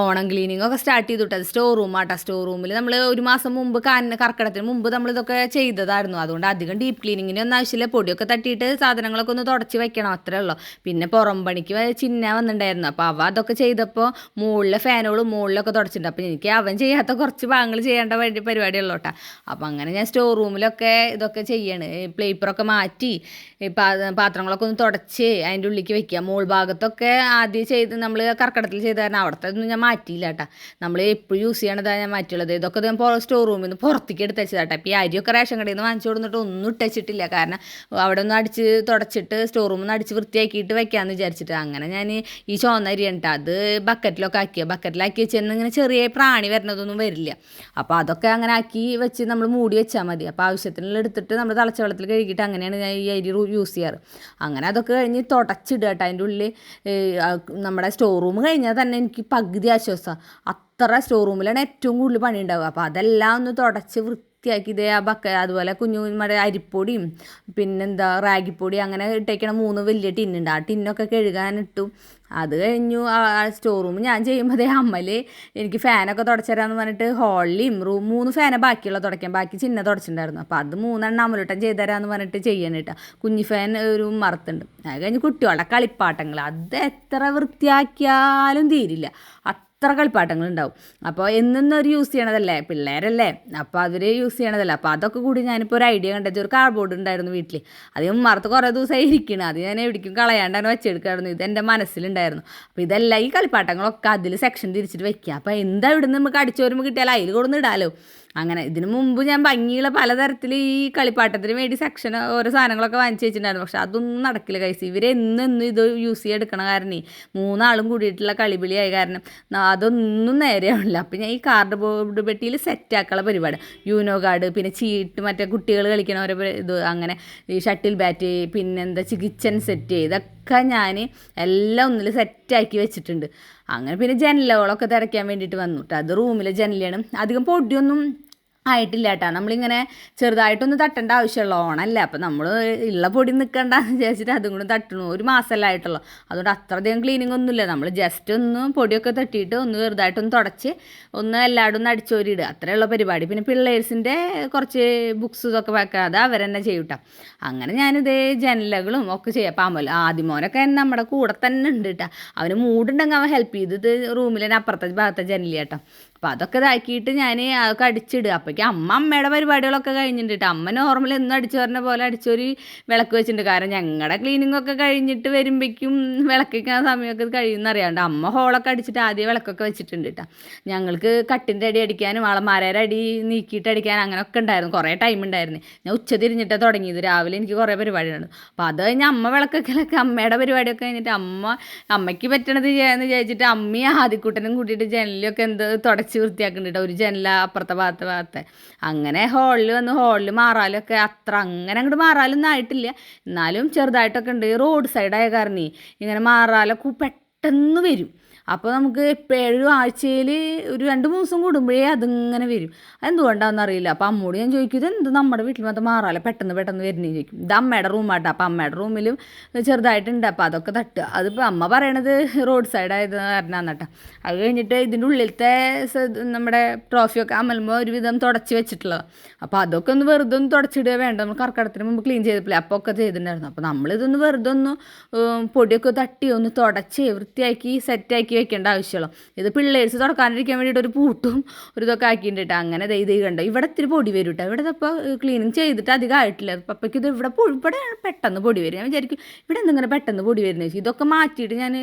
Onam cleaning ഒക്കെ start അത് store room ആട്ടാ സ്റ്റോർ റൂമിൽ നമ്മൾ ഒരു മാസം മുമ്പ് കാന കർക്കിടത്തിന് മുമ്പ് നമ്മൾ ഇതൊക്കെ ചെയ്തതായിരുന്നു. അതുകൊണ്ട് അധികം ഡീപ്പ് ക്ലീനിങ്ങിന് ഒന്നും ആവശ്യമില്ല. പൊടിയൊക്കെ തട്ടിയിട്ട് സാധനങ്ങളൊക്കെ ഒന്ന് തുടച്ച് വെക്കണം അത്രേ ഉള്ളൂ. പിന്നെ പുറം പണിക്ക് ചിന്ന വന്നിട്ടുണ്ടായിരുന്നു. അപ്പോൾ അവ അതൊക്കെ ചെയ്തപ്പോൾ മുകളിലെ ഫാനുകളും മുകളിലൊക്കെ തുടച്ചിട്ടുണ്ട്. അപ്പോൾ എനിക്ക് അവൻ ചെയ്യാത്ത കുറച്ച് ഭാഗങ്ങൾ ചെയ്യേണ്ട വേണ്ടി പരിപാടിയുള്ളൂ കേട്ടോ അപ്പോൾ അങ്ങനെ ഞാൻ സ്റ്റോർ റൂമിലൊക്കെ ഇതൊക്കെ ചെയ്യാണ്. പ്ലേപ്പറൊക്കെ മാറ്റി പാത്രങ്ങളൊക്കെ ഒന്ന് തുടച്ച് അതിന്റെ ഉള്ളിലേക്ക് വെക്കുക. മുകൾ ഭാഗത്തൊക്കെ ആദ്യം ചെയ്ത് നമ്മൾ കർക്കിടത്തിൽ ചെയ്ത കാരണം അവിടുത്തെ ഞാൻ മാറ്റിയില്ല കേട്ടോ നമ്മൾ എപ്പോഴും യൂസ് ചെയ്യണതാണ് ഞാൻ മാറ്റിയുള്ളത്. ഇതൊക്കെ ഞാൻ സ്റ്റോർ റൂമിൽ നിന്ന് പുറത്തേക്ക് എടുത്ത് വെച്ചതാട്ടോ. ഇപ്പോൾ ഈ അരിയൊക്കെ റേഷൻ കടയിൽ നിന്ന് വാങ്ങിച്ചു കൊടുത്തിട്ട് ഒന്നും ഇട്ടച്ചിട്ടില്ല കാരണം അവിടെ ഒന്ന് അടിച്ച് തുടച്ചിട്ട് സ്റ്റോർ റൂമിൽ നിന്ന് അടിച്ച് വൃത്തിയാക്കിയിട്ട് വെക്കാമെന്ന് വിചാരിച്ചിട്ട്. അങ്ങനെ ഞാൻ ഈ ചുവന്ന അരി കേട്ടോ അത് ബക്കറ്റിലൊക്കെ ആക്കിയ. ബക്കറ്റിലാക്കി വെച്ചെന്ന് ഇങ്ങനെ ചെറിയ പ്രാണി വരുന്നതൊന്നും വരില്ല. അപ്പോൾ അതൊക്കെ അങ്ങനെ ആക്കി വെച്ച് നമ്മൾ മൂടി വെച്ചാൽ മതി. അപ്പോൾ ആവശ്യത്തിനുള്ള എടുത്തിട്ട് നമ്മൾ തിളച്ച വെള്ളത്തിൽ കഴുകിയിട്ട് അങ്ങനെയാണ് ഞാൻ ഈ അരി യൂസ് ചെയ്യാറ്. അങ്ങനെ അതൊക്കെ കഴിഞ്ഞ് തുടച്ചിടുക കേട്ടോ അതിന്റെ ഉള്ളിൽ നമ്മുടെ സ്റ്റോർ റൂം കഴിഞ്ഞാൽ തന്നെ എനിക്ക് പകുതി ആശ്വാസമാണ് അത്ര സ്റ്റോർ റൂമിലാണ് ഏറ്റവും കൂടുതൽ പണി ഉണ്ടാവുക അപ്പോൾ അതെല്ലാം ഒന്ന് തുടച്ച് വൃത്തിയാക്കി ഇതേ ആ ബക്ക അതുപോലെ കുഞ്ഞു കുഞ്ഞുമടെ അരിപ്പൊടിയും പിന്നെന്താ റാഗിപ്പൊടി അങ്ങനെ ഇട്ടേക്കണ മൂന്ന് വലിയ ടിന്നുണ്ട്. ആ ടിന്നൊക്കെ കഴുകാനിട്ടു അത് കഴിഞ്ഞു ആ സ്റ്റോർ റൂം ഞാൻ ചെയ്യുമ്പോൾ അതേ അമ്മൽ എനിക്ക് ഫാനൊക്കെ തുടച്ചരാന്ന് പറഞ്ഞിട്ട് ഹോളിലും റൂം മൂന്ന് ഫാനെ ബാക്കിയുള്ള തുടയ്ക്കാൻ ബാക്കി ചിന്ന തുടച്ചിട്ടുണ്ടായിരുന്നു. അപ്പോൾ അത് മൂന്നെണ്ണം അമ്മലോട്ടം ചെയ്തു തരാമെന്ന് പറഞ്ഞിട്ട് ചെയ്യണിട്ട കുഞ്ഞി ഫാൻ ഒരു മറത്തുണ്ട്. അത് കഴിഞ്ഞ് കുട്ടികളുടെ കളിപ്പാട്ടങ്ങൾ അത് എത്ര വൃത്തിയാക്കിയാലും തീരില്ല. അത്ര കളിപ്പാട്ടങ്ങൾ ഉണ്ടാവും അപ്പോൾ എന്നൊന്നും അവർ യൂസ് ചെയ്യണതല്ലേ? പിള്ളേരല്ലേ? അപ്പോൾ അവർ യൂസ് ചെയ്യണതല്ലേ? അപ്പോൾ അതൊക്കെ കൂടി ഞാനിപ്പോൾ ഒരു ഐഡിയ കണ്ടെത്തി. ഒരു കാർഡ്ബോർഡ് ഉണ്ടായിരുന്നു വീട്ടിൽ അത് മറത്ത് കുറേ ദിവസമായി ഇരിക്കണം. അത് ഞാൻ എവിടേക്കും കളയാണ്ടാണ് വെച്ചെടുക്കായിരുന്നു. ഇത് എന്റെ മനസ്സിലുണ്ടായിരുന്നു. അപ്പോൾ ഇതെല്ലാം ഈ കളിപ്പാട്ടങ്ങളൊക്കെ അതിൽ സെക്ഷൻ തിരിച്ചിട്ട് വെക്കുക അപ്പോൾ എന്താ ഇവിടുന്ന് നമുക്ക് അടിച്ചു വരുമ്പോൾ കിട്ടിയാൽ അതിൽ കൊടുന്ന് ഇടാലോ. അങ്ങനെ ഇതിന് മുമ്പ് ഞാൻ ഭംഗിയുള്ള പലതരത്തിൽ ഈ കളിപ്പാട്ടത്തിന് വേണ്ടി സെക്ഷൻ ഓരോ സാധനങ്ങളൊക്കെ വാങ്ങിച്ച് വെച്ചിട്ടുണ്ടായിരുന്നു. പക്ഷെ അതൊന്നും നടക്കില്ല കൈസ് ഇവരെന്നും ഇത് യൂസ് ചെയ്തെടുക്കണ കാരണേ മൂന്നാളും കൂടിയിട്ടുള്ള കളിപിളിയായ കാരണം അതൊന്നും നേരെയാവില്ല അപ്പം ഞാൻ ഈ കാർഡ് ബോർഡ് പെട്ടിയിൽ സെറ്റാക്കാനുള്ള പരിപാടി. യൂനോ കാർഡ് പിന്നെ ചീട്ട് മറ്റേ കുട്ടികൾ കളിക്കണ ഓരോ ഇത് അങ്ങനെ ഈ ഷട്ടിൽ ബാറ്റ് പിന്നെന്താ കിച്ചൺ സെറ്റ് ഇതൊക്കെ ഞാൻ എല്ലാം ഒന്നിൽ സെറ്റാക്കി വെച്ചിട്ടുണ്ട്. അങ്ങനെ പിന്നെ ജനലുകളൊക്കെ തിരക്കാൻ വേണ്ടിയിട്ട് വന്നു കേട്ടോ അത് റൂമിലെ ജനലാണ് അധികം പൊടിയൊന്നും ആയിട്ടില്ല കേട്ടോ നമ്മളിങ്ങനെ ചെറുതായിട്ടൊന്ന് തട്ടേണ്ട ആവശ്യമുള്ള ഓണമല്ലേ അപ്പം നമ്മൾ ഉള്ള പൊടി നിൽക്കണ്ടെന്ന് വിചാരിച്ചിട്ട് അതും കൂടെ തട്ടണു. ഒരു മാസമല്ല ആയിട്ടുള്ളൂ. അതുകൊണ്ട് അത്രയധികം ക്ലീനിങ് ഒന്നുമില്ല. നമ്മൾ ജസ്റ്റ് ഒന്ന് പൊടിയൊക്കെ തട്ടിയിട്ട് ഒന്ന് ചെറുതായിട്ടൊന്ന് തുടച്ച് ഒന്ന് എല്ലായിടും ഒന്ന് അടിച്ചോരിയിടുക. അത്രയുള്ള പരിപാടി. പിന്നെ പിള്ളേഴ്സിന്റെ കുറച്ച് ബുക്സ് ഇതൊക്കെ വെക്കാതെ അവരെന്നെ ചെയ്യൂട്ടോ. അങ്ങനെ ഞാനിതേ ജനലകളും ഒക്കെ ചെയ്യാം. അമൽ ആദ്യമോനൊക്കെ നമ്മുടെ കൂടെ തന്നെ ഉണ്ട് കേട്ടോ അവന് മൂടുണ്ടെങ്കിൽ അവൻ ഹെൽപ്പ് ചെയ്ത് റൂമിലെ അപ്പുറത്തെ ഭാഗത്തെ ജനലിൽ കേട്ടോ അപ്പോൾ അതൊക്കെ ഇതാക്കിയിട്ട് ഞാൻ അതൊക്കെ അടിച്ചിടുക അപ്പോഴേക്കും അമ്മ അമ്മയുടെ പരിപാടികളൊക്കെ കഴിഞ്ഞിട്ടുണ്ട് കേട്ടോ അമ്മ നോർമൽ എന്നും അടിച്ചു പറഞ്ഞ പോലെ അടിച്ചൊരു വിളക്ക് വെച്ചിട്ടുണ്ട്. കാരണം ഞങ്ങളുടെ ക്ലീനിങ് ഒക്കെ കഴിഞ്ഞിട്ട് വരുമ്പോഴേക്കും വിളക്കിക്കാൻ സമയമൊക്കെ കഴിയുമെന്ന് അറിയാണ്ട് അമ്മ ഹോളൊക്കെ അടിച്ചിട്ട് ആദ്യം വിളക്കൊക്കെ വെച്ചിട്ടുണ്ട് കേട്ടോ ഞങ്ങൾക്ക് കട്ടിന്റെ അടി അടിക്കാനും ആളമാരയുടെ അടി നീക്കിയിട്ട് അടിക്കാനും അങ്ങനെയൊക്കെ ഉണ്ടായിരുന്നു. കുറേ ടൈം ഉണ്ടായിരുന്നു. ഞാൻ ഉച്ച തിരിഞ്ഞിട്ടേ തുടങ്ങിയത്. രാവിലെ എനിക്ക് കുറേ പരിപാടികളാണ് അപ്പോൾ അത് കഴിഞ്ഞ് അമ്മ വിളക്കൊക്കെ അമ്മയുടെ പരിപാടിയൊക്കെ കഴിഞ്ഞിട്ട് അമ്മ അമ്മയ്ക്ക് പറ്റണത് ചെയ്യാമെന്ന് വിചാരിച്ചിട്ട് അമ്മയും ആദ്യക്കൂട്ടനും കൂട്ടിയിട്ട് ജനലിലൊക്കെ എന്ത് തുടച്ച് വൃത്തിയാക്കുന്നുണ്ട് ഒരു ജനല അപ്പുറത്തെ ഭാഗത്തെ ഭാഗത്തെ. അങ്ങനെ ഹോളിൽ വന്ന് ഹോളിൽ മാറാലൊക്കെ അത്ര അങ്ങനെ അങ്ങോട്ട് മാറാലൊന്നും ആയിട്ടില്ല. എന്നാലും ചെറുതായിട്ടൊക്കെ ഉണ്ട്. റോഡ് സൈഡായ കാരണേ ഇങ്ങനെ മാറാലൊക്കെ പെട്ടെന്ന് വരും. അപ്പോൾ നമുക്ക് എപ്പോഴും ആഴ്ചയിൽ ഒരു രണ്ട് മൂന്ന് ദിവസം കൂടുമ്പോഴേ അതിങ്ങനെ വരും. അതെന്തുകൊണ്ടാണെന്ന് അറിയില്ല അപ്പോൾ അമ്മോട് ഞാൻ ചോദിക്കും ഇതെന്ത് നമ്മുടെ വീട്ടിൽ മാത്രം മാറാല പെട്ടെന്ന് പെട്ടെന്ന് വരുന്നേ ചോദിക്കും. ഇത് അമ്മയുടെ റൂമാട്ടോ അപ്പോൾ അമ്മയുടെ റൂമിലും ചെറുതായിട്ടുണ്ട്. അപ്പോൾ അതൊക്കെ തട്ടുക അതിപ്പോൾ അമ്മ പറയണത് റോഡ് സൈഡ് ആയത് അത് കഴിഞ്ഞിട്ട് ഇതിന്റെ ഉള്ളിലത്തെ നമ്മുടെ ട്രോഫിയൊക്കെ അമലുമ്പോൾ ഒരുവിധം തുടച്ച് വെച്ചിട്ടുള്ളത്. അപ്പോൾ അതൊക്കെ ഒന്ന് വെറുതെ ഒന്ന് തുടച്ചിടുക വേണ്ട. നമ്മൾ കർക്കടത്തിന് മുമ്പ് ക്ലീൻ ചെയ്തപ്പോഴേ അപ്പോൾ ഒക്കെ ചെയ്തിട്ടുണ്ടായിരുന്നു അപ്പോൾ നമ്മളിതൊന്ന് വെറുതെ ഒന്ന് പൊടിയൊക്കെ തട്ടി ഒന്ന് തുടച്ച് വൃത്തിയാക്കി സെറ്റാക്കി വെക്കേണ്ട ആവശ്യമുള്ളൂ. ഇത് പിള്ളേഴ്സ് തുടക്കാനിരിക്കാൻ വേണ്ടിയിട്ട് ഒരു പൂട്ടും ഒരു ഇതൊക്കെ ആക്കിയിട്ടുണ്ട് അങ്ങനെ ഇത് കണ്ടോ? ഇവിടെ ഇത്തിരി പൊടി വരും കേട്ടോ ഇവിടെ ഇപ്പോൾ ക്ലീനിങ് ചെയ്തിട്ട് അധികം ആയിട്ടില്ല പപ്പയ്ക്ക് ഇത് ഇവിടെ ഇവിടെ പെട്ടെന്ന് പൊടി വരും. ഞാൻ വിചാരിക്കും ഇവിടെ എന്തിങ്ങനെ പെട്ടെന്ന് പൊടി വരുന്നത് ചോദിച്ചു ഇതൊക്കെ മാറ്റിയിട്ട് ഞാൻ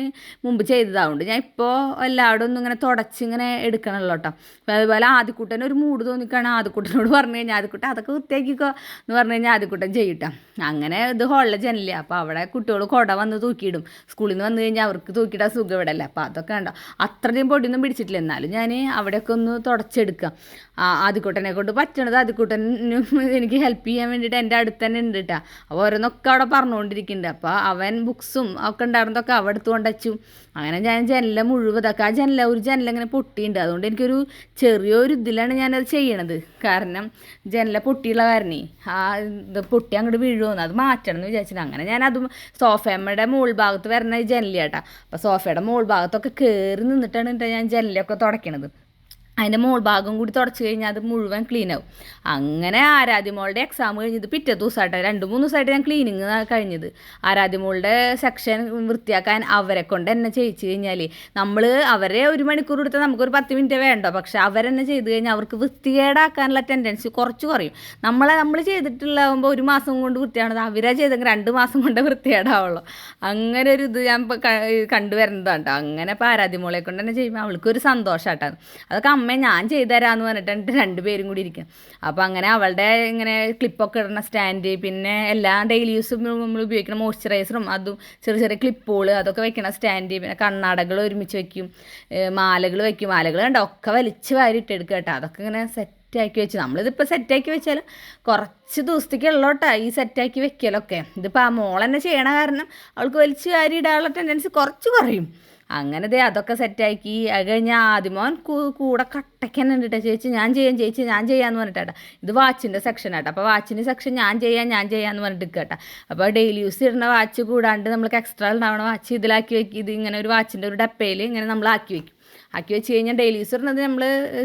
മുമ്പ് ചെയ്തതാവുണ്ട്. ഞാൻ ഇപ്പോൾ എല്ലാവരും ഒന്നും ഇങ്ങനെ തുടച്ച് ഇങ്ങനെ എടുക്കണമല്ലോ കേട്ടോ അപ്പോൾ അതുപോലെ ആദ്യക്കൂട്ടൻ ഒരു മൂട് തോന്നിക്കാണ് ആദ്യക്കൂട്ടനോട് പറഞ്ഞു കഴിഞ്ഞാൽ ആദ്യക്കൂട്ടം അതൊക്കെ വൃത്തിയാക്കിക്കോ എന്ന് പറഞ്ഞു കഴിഞ്ഞാൽ ആദ്യക്കൂട്ടം ചെയ്യട്ടെ അങ്ങനെ ഇത് ഹോളിലെ ജനലില്ല അപ്പോൾ അവിടെ കുട്ടികൾ കുട വന്ന് തൂക്കിയിടും. സ്കൂളിൽ നിന്ന് വന്നു കഴിഞ്ഞാൽ അവർക്ക് തൂക്കിയിടാൻ സുഖം ഇവിടെ അല്ലേ അപ്പോൾ അതൊക്കെ ഉണ്ടോ അത്രയും പൊടിയൊന്നും പിടിച്ചിട്ടില്ല. എന്നാലും ഞാൻ അവിടെയൊക്കെ ഒന്ന് തുടച്ചെടുക്കാം. ആദ്യക്കൂട്ടനെ കൊണ്ട് പറ്റണത് ആദ്യക്കുട്ടനും എനിക്ക് ഹെൽപ്പ് ചെയ്യാൻ വേണ്ടിയിട്ട് എന്റെ അടുത്ത് തന്നെ ഉണ്ട് കേട്ടോ അപ്പോൾ ഓരോന്നൊക്കെ അവിടെ പറഞ്ഞുകൊണ്ടിരിക്കുന്നുണ്ട് അപ്പോൾ അവൻ ബുക്സും ഒക്കെ ഉണ്ടായിരുന്നതൊക്കെ അവിടെ എടുത്തുകൊണ്ട് കൊണ്ടച്ചു അങ്ങനെ ഞാൻ ജനല മുഴുവതൊക്കെ ആ ജനല ഒരു ജനല ഇങ്ങനെ പൊട്ടിയിട്ടുണ്ട് അതുകൊണ്ട് എനിക്കൊരു ചെറിയൊരു ഇതിലാണ് ഞാനത് ചെയ്യണത്. കാരണം ജനല പൊട്ടിയുള്ള കാരണേ ആ ഇത് പൊട്ടി അങ്ങോട്ട് വീഴുമെന്ന് അത് മാറ്റണം എന്ന് വിചാരിച്ചിട്ട് അങ്ങനെ ഞാൻ അതും മുകൾ ഭാഗത്ത് വരുന്ന ജനലിയാട്ടാ അപ്പോൾ സോഫയുടെ മുകൾ ഭാഗത്തൊക്കെ അവിടെയൊക്കെ കയറി നിന്നിട്ടാണ് ട്ടോ ഞാൻ ജനലൊക്കെ തുടയ്ക്കണത് അതിന്റെ മോൾ ഭാഗം കൂടി തുടച്ചു കഴിഞ്ഞാൽ അത് മുഴുവൻ ക്ലീൻ ആവും. അങ്ങനെ ആരാധ്യമോളുടെ എക്സാം കഴിഞ്ഞത് പിറ്റേ ദിവസമായിട്ട് രണ്ട് മൂന്ന് ദിവസമായിട്ട് ഞാൻ ക്ലീനിങ് കഴിഞ്ഞത്. ആരാധ്യമോളുടെ സെക്ഷൻ വൃത്തിയാക്കാൻ അവരെ കൊണ്ട് എന്നെ ചെയ്യിച്ചു കഴിഞ്ഞാൽ നമ്മൾ അവരെ ഒരു മണിക്കൂർ എടുത്താൽ നമുക്കൊരു പത്ത് മിനിറ്റ് വേണ്ട? പക്ഷെ അവരെന്നെ ചെയ്ത് കഴിഞ്ഞാൽ അവർക്ക് വൃത്തികേടാക്കാനുള്ള ടെൻഡൻസി കുറച്ച് കുറയും. നമ്മളെ നമ്മൾ ചെയ്തിട്ടുള്ളതാകുമ്പോൾ ഒരു മാസം കൊണ്ട് വൃത്തിയാണത് അവരാ ചെയ്തെങ്കിൽ രണ്ട് മാസം കൊണ്ട് വൃത്തികേടാവുള്ളൂ. അങ്ങനെ ഒരു ഇത് ഞാൻ കണ്ടുവരുന്നതാണ് കേട്ടോ അങ്ങനെ ഇപ്പോൾ ആരാധ്യമോളെ കൊണ്ട് തന്നെ ചെയ്യുമ്പോൾ അവൾക്കൊരു സന്തോഷമായിട്ടാണ് അതൊക്കെ അമ്മ ഞാൻ ചെയ്തുതരാന്ന് പറഞ്ഞിട്ട് രണ്ടുപേരും കൂടി ഇരിക്കും. അപ്പോൾ അങ്ങനെ അവളുടെ ഇങ്ങനെ ക്ലിപ്പൊക്കെ ഇടുന്ന സ്റ്റാൻഡ് പിന്നെ എല്ലാ ഡെയിലി യൂസും നമ്മൾ ഉപയോഗിക്കുന്ന മോയ്സ്ചറൈസറും അതും ചെറിയ ചെറിയ ക്ലിപ്പുകൾ അതൊക്കെ വെക്കണ സ്റ്റാൻഡ് പിന്നെ കണ്ണാടകൾ ഒരുമിച്ച് വെക്കും മാലകൾ വെക്കും. മാലകൾ കണ്ട ഒക്കെ വലിച്ച് വാരിട്ടെടുക്കുക കേട്ടോ. അതൊക്കെ ഇങ്ങനെ സെറ്റാക്കി വെച്ച്. നമ്മളിതിപ്പോൾ സെറ്റാക്കി വെച്ചാൽ കുറച്ച് ദിവസത്തേക്കുള്ളോട്ടാ ഈ സെറ്റാക്കി വെക്കലൊക്കെ. ഇതിപ്പോൾ ആ മോൾ ചെയ്യണ കാരണം അവൾക്ക് വലിച്ച് വാരി ഇടാനുള്ള ടെൻഡൻസി കുറച്ച് കുറയും. അങ്ങനെ ദേ അതൊക്കെ സെറ്റാക്കി. അത് കഴിഞ്ഞാൽ ആദ്യമോൻ കൂടെ കട്ടയ്ക്കാൻ തന്നെ ചേച്ചി ഞാൻ ചെയ്യാം ചേച്ചി ഞാൻ ചെയ്യാന്ന് പറഞ്ഞിട്ടാ ഇത് വാച്ചിന്റെ സെക്ഷൻ ആട്ടോ. അപ്പോൾ വാച്ചിന്റെ സെക്ഷൻ ഞാൻ ചെയ്യാൻ ഞാൻ ചെയ്യാന്ന് പറഞ്ഞിട്ട് കേട്ടോ അപ്പോൾ ഡെയിലി യൂസ് ചെയ്യുന്ന വാച്ച് കൂടാണ്ട് നമ്മൾക്ക് എക്സ്ട്രാ ഉണ്ടാവണ വാച്ച് ഇതിലാക്കി വെക്കി. ഇത് ഇങ്ങനെ ഒരു വാച്ചിന്റെ ഒരു ഡപ്പയിൽ ഇങ്ങനെ നമ്മൾ ആക്കി വെക്കും. ആക്കി വെച്ച് കഴിഞ്ഞാൽ ഡെയിലി യൂസ് ഇടുന്നത് നമ്മൾ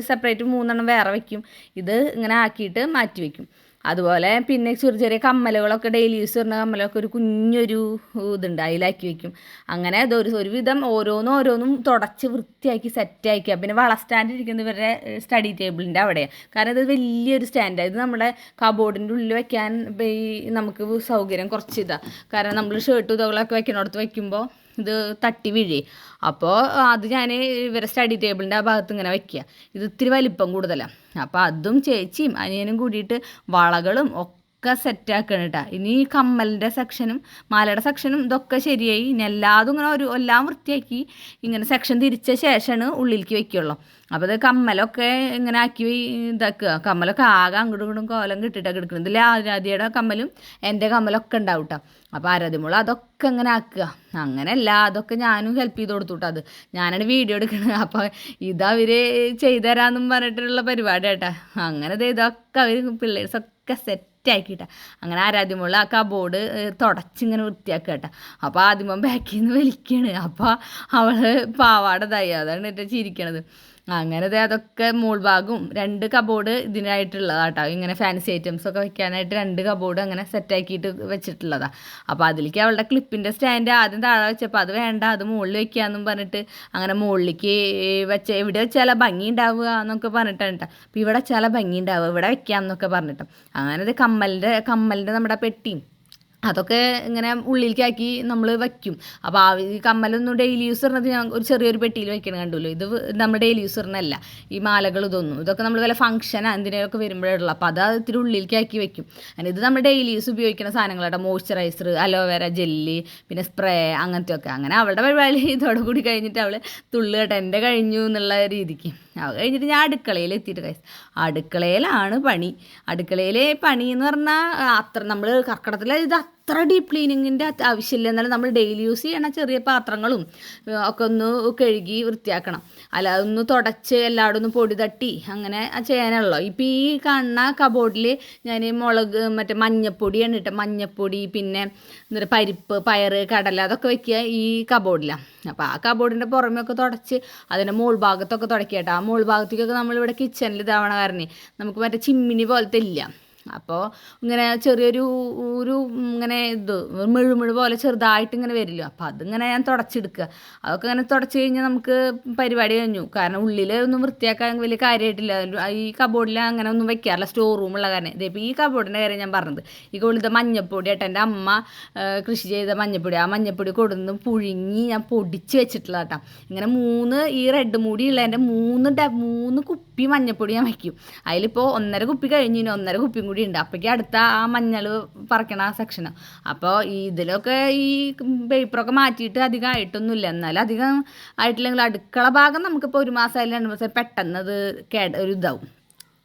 സെപ്പറേറ്റ് മൂന്നെണ്ണം വേറെ വെക്കും. ഇത് ഇങ്ങനെ ആക്കിയിട്ട് മാറ്റി വെക്കും. അതുപോലെ പിന്നെ ചെറിയ ചെറിയ കമ്മലുകളൊക്കെ ഡെയിലി യൂസ് ചെയ്യുന്ന കമ്മലൊക്കെ ഒരു കുഞ്ഞൊരു ഇതുണ്ട് അതിലാക്കി വെക്കും. അങ്ങനെ അതൊരു ഒരുവിധം ഓരോന്നും ഓരോന്നും തുടച്ച് വൃത്തിയാക്കി സെറ്റാക്കി പിന്നെ വള സ്റ്റാൻഡ് ഇരിക്കുന്ന ഇവരുടെ സ്റ്റഡി ടേബിളിന്റെ അവിടെയാണ് കാരണം ഇത് വലിയൊരു സ്റ്റാൻഡാണ് ഇത് നമ്മുടെ കബോർഡിന്റെ ഉള്ളിൽ വെക്കാൻ നമുക്ക് സൗകര്യം കുറച്ച് ഇതാണ് കാരണം നമ്മൾ ഷർട്ട് ഇതകളൊക്കെ വെക്കണോടത്ത് വെക്കുമ്പോൾ ഇത് തട്ടി വീഴേ. അപ്പോൾ അത് ഞാൻ ഇവരെ സ്റ്റഡി ടേബിളിന്റെ ആ ഭാഗത്ത് ഇങ്ങനെ വയ്ക്കുക ഇത് ഇത്തിരി വലിപ്പം കൂടുതലാണ് അപ്പോൾ അതും ചേച്ചിയും അനിയനും കൂടിയിട്ട് വളകളും ഒക്കെ സെറ്റാക്കണം കേട്ടോ ഇനി കമ്മലിന്റെ സെക്ഷനും മാലയുടെ സെക്ഷനും ഇതൊക്കെ ശരിയായി. ഇനി എല്ലാതും ഇങ്ങനെ ഒരു എല്ലാം വൃത്തിയാക്കി ഇങ്ങനെ സെക്ഷൻ തിരിച്ച ശേഷമാണ് ഉള്ളിലേക്ക് വെക്കുള്ളൂ. അപ്പോൾ അത് കമ്മലൊക്കെ ഇങ്ങനെ ആക്കി ഇതാക്കുക. കമ്മലൊക്കെ ആകെ അങ്ങോട്ടും ഇങ്ങോട്ടും കോലം കിട്ടിയിട്ടൊക്കെ എടുക്കുന്നത് ഇതിൽ ആരാധ്യയുടെ കമ്മലും എന്റെ കമ്മലൊക്കെ ഉണ്ടാവും കേട്ടോ അപ്പോൾ ആരാധ്യമോൾ അതൊക്കെ ഇങ്ങനെ ആക്കുക. അങ്ങനെയല്ല അതൊക്കെ ഞാനും ഹെൽപ്പ് ചെയ്ത് കൊടുത്തു കേട്ടോ അത്. ഞാനാണ് വീഡിയോ എടുക്കുന്നത് അപ്പോൾ ഇതവർ ചെയ്തു തരാമെന്നും പറഞ്ഞിട്ടുള്ള പരിപാടി കേട്ടോ അങ്ങനെ ഇതൊക്കെ അവർ പിള്ളേഴ്സൊക്കെ സെറ്റ് സെറ്റാക്കിയിട്ട അങ്ങനെ ആരാധ്യമുള്ള ആ കബോർഡ് തുടച്ചിങ്ങനെ വൃത്തിയാക്കുക കേട്ടോ. അപ്പോൾ ആദ്യമോ ബാക്കിൽ നിന്ന് വലിക്കുകയാണ് അപ്പോൾ അവൾ പാവാട തയ്യാതാണ് എന്നിട്ട് ചിരിക്കണത്. അങ്ങനെ അതൊക്കെ മോൾ ഭാഗവും രണ്ട് കബോർഡ് ഇതിനായിട്ടുള്ളതാട്ടോ. ഇങ്ങനെ ഫാൻസി ഐറ്റംസ് ഒക്കെ വെക്കാനായിട്ട് രണ്ട് കബോർഡ് അങ്ങനെ സെറ്റാക്കിയിട്ട് വെച്ചിട്ടുള്ളതാ. അപ്പോൾ അതിലേക്ക് അവളുടെ ക്ലിപ്പിന്റെ സ്റ്റാൻഡ് ആദ്യം താഴെ വെച്ചപ്പോൾ അത് വേണ്ട അത് മുകളിൽ വെക്കാമെന്നും പറഞ്ഞിട്ട് അങ്ങനെ മുകളിലേക്ക് വെച്ച എവിടെ വെച്ചാൽ ഭംഗി ഉണ്ടാവുക എന്നൊക്കെ പറഞ്ഞിട്ടാണ് കേട്ടോ അപ്പോൾ ഇവിടെ വെച്ചാൽ ഭംഗി ഉണ്ടാവുക ഇവിടെ വെക്കാമെന്നൊക്കെ പറഞ്ഞിട്ട്. അങ്ങനെ ഇത് കമ്മലിന്റെ കമ്മലിന്റെ നമ്മുടെ പെട്ടിയും അതൊക്കെ ഇങ്ങനെ ഉള്ളിലേക്കാക്കി നമ്മൾ വയ്ക്കും. അപ്പോൾ ആ ഈ കമ്മലൊന്നും ഡെയിലി യൂസ് പറഞ്ഞത് ഞാൻ ഒരു ചെറിയൊരു പെട്ടിയിൽ വെക്കണം കണ്ടുള്ളൂ ഇത് നമ്മൾ ഡെയിലി യൂസ് പറഞ്ഞല്ല ഈ മാലകൾ ഇതൊന്നും. ഇതൊക്കെ നമ്മൾ വല്ല ഫംഗ്ഷനാണ് എന്തിനൊക്കെ വരുമ്പോഴുള്ള അപ്പോൾ അത് ഇത്തിരി ഉള്ളിലേക്കാക്കി വെക്കും ഇത് നമ്മൾ ഡെയിലി യൂസ് ഉപയോഗിക്കുന്ന സാധനങ്ങളുടെ മോയ്സ്ചറൈസർ അലോവേര ജെല്ലി പിന്നെ സ്പ്രേ അങ്ങനത്തെ ഒക്കെ അങ്ങനെ അവളുടെ പരിപാടി ഇതോടെ കൂടി കഴിഞ്ഞിട്ട് അവൾ തുള്ളുകട്ടെ എന്റെ കഴിഞ്ഞു എന്നുള്ള രീതിക്ക്. അത് കഴിഞ്ഞിട്ട് ഞാൻ അടുക്കളയിൽ എത്തിയിട്ട് കഴിച്ചു അടുക്കളയിലാണ് പണി. അടുക്കളയിലെ പണി എന്ന് പറഞ്ഞാൽ അത്ര നമ്മൾ കർക്കിടത്തിലെ ഇത് അത്ര ഡീപ്പ് ക്ലീനിങ്ങിന്റെ ആവശ്യമില്ല. എന്നാലും നമ്മൾ ഡെയിലി യൂസ് ചെയ്യണ ചെറിയ പാത്രങ്ങളും ഒക്കെ ഒന്ന് കഴുകി വൃത്തിയാക്കണം. അല്ല ഒന്ന് തുടച്ച് എല്ലായിടും ഒന്ന് പൊടി തട്ടി അങ്ങനെ ചെയ്യാനുള്ളൂ ഇപ്പം ഈ കാണുന്ന കബോർഡിൽ ഞാൻ മുളക് മറ്റേ മഞ്ഞപ്പൊടിയാണ് ഇട്ട മഞ്ഞപ്പൊടി പിന്നെ എന്താ പരിപ്പ് പയറ് കടല അതൊക്കെ വെക്കുക ഈ കബോർഡിലാണ് അപ്പോൾ ആ കബോർഡിന്റെ പുറമെയൊക്കെ തുടച്ച് അതിന്റെ മോൾ ഭാഗത്തൊക്കെ തുടക്കിയിട്ട്. ആ മോൾ ഭാഗത്തേക്കൊക്കെ നമ്മളിവിടെ കിച്ചണിൽ ഇതാവണ കാരണം നമുക്ക് മറ്റേ ചിമ്മിനി പോലത്തെ ഇല്ല. അപ്പോൾ ഇങ്ങനെ ചെറിയൊരു ഒരു ഇങ്ങനെ ഇത് മെഴുമെഴു പോലെ ചെറുതായിട്ട് ഇങ്ങനെ വരില്ലോ അപ്പോൾ അതിങ്ങനെ ഞാൻ തുടച്ചെടുക്കുക. അതൊക്കെ ഇങ്ങനെ തുടച്ച് കഴിഞ്ഞാൽ നമുക്ക് പരിപാടി കഴിഞ്ഞു. കാരണം ഉള്ളിൽ ഒന്നും വൃത്തിയാക്കാൻ വലിയ കാര്യമായിട്ടില്ല ഈ കബോർഡിൽ അങ്ങനെ ഒന്നും വെക്കാറില്ല സ്റ്റോർ റൂമുള്ള കാരണം. ഇതിപ്പോൾ ഈ കബോർഡിന്റെ കാര്യം ഞാൻ പറഞ്ഞത്. ഈ കൊള്ളിത മഞ്ഞപ്പൊടി ആയിട്ട് എന്റെ അമ്മ കൃഷി ചെയ്ത മഞ്ഞപ്പൊടി. ആ മഞ്ഞപ്പൊടി കൊടുന്ന് പുഴുങ്ങി ഞാൻ പൊടിച്ച് വെച്ചിട്ടുള്ള കേട്ടോ. ഇങ്ങനെ മൂന്ന് ഈ റെഡ് മൂടി ഉള്ളതിന്റെ മൂന്ന് മൂന്ന് കുപ്പി മഞ്ഞപ്പൊടി ഞാൻ വയ്ക്കും അതിലിപ്പോൾ ഒന്നര കുപ്പി കഴിഞ്ഞു. ഒന്നര കുപ്പിയും കൂടി ഉണ്ട് അപ്പോഴേക്ക് അടുത്ത ആ മഞ്ഞൾ പറക്കണ ആ സെക്ഷൻ അപ്പോൾ ഇതിലൊക്കെ ഈ പേപ്പറൊക്കെ മാറ്റിയിട്ട് അധികം ആയിട്ടൊന്നുമില്ല. എന്നാലും അധികം ആയിട്ടില്ലെങ്കിൽ അടുക്കള ഭാഗം നമുക്കിപ്പോൾ ഒരു മാസം അല്ലെങ്കിൽ രണ്ട് മാസം പെട്ടെന്ന് അത് കേട ഒരു ഇതാവും.